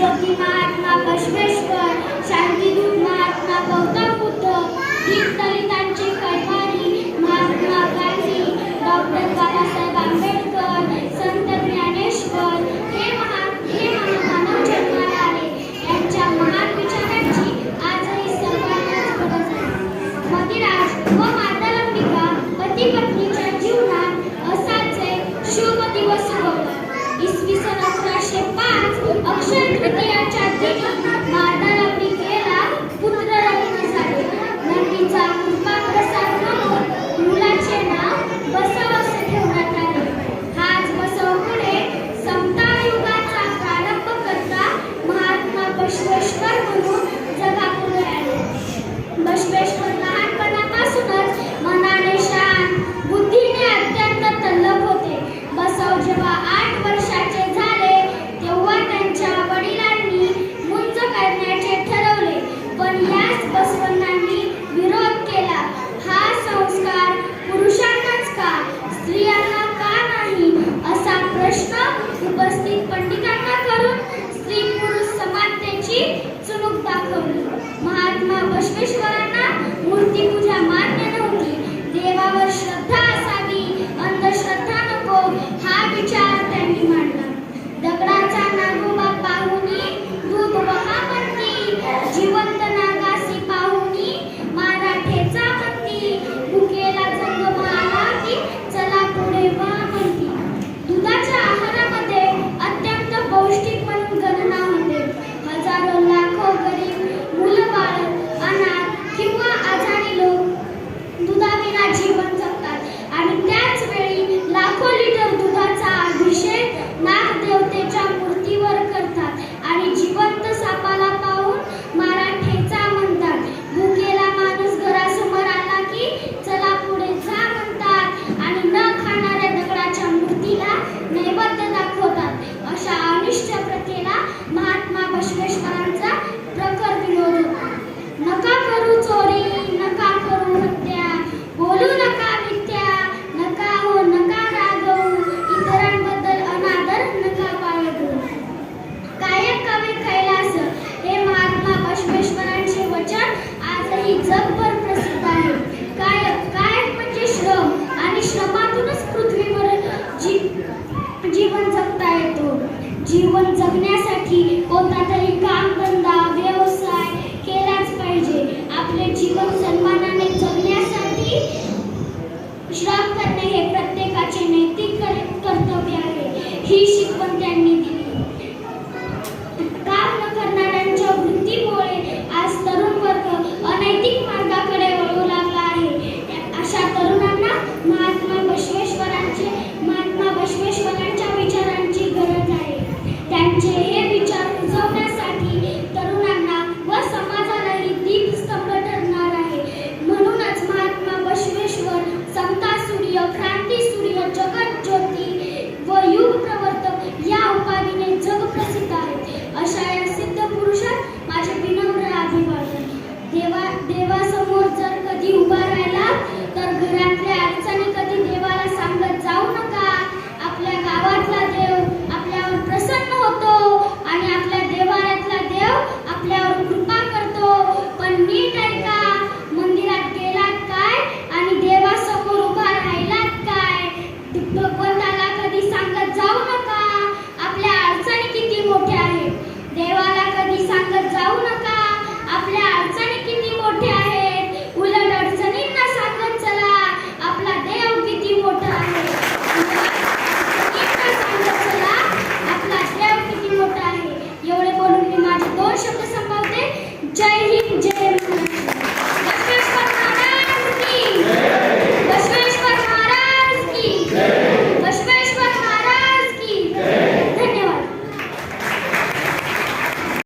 योगी महात्मा बसवेश्वर शांतिदूत महात्मा गौतम बुद्ध दीप दलितांनी ही जगभर प्रसिद्ध आहे. काय काय म्हणजे श्रम? आणि श्रमातूनच पृथ्वीवर जी जीवन जगता येतो. जीवन जगण्यासाठी कोणता तरी काम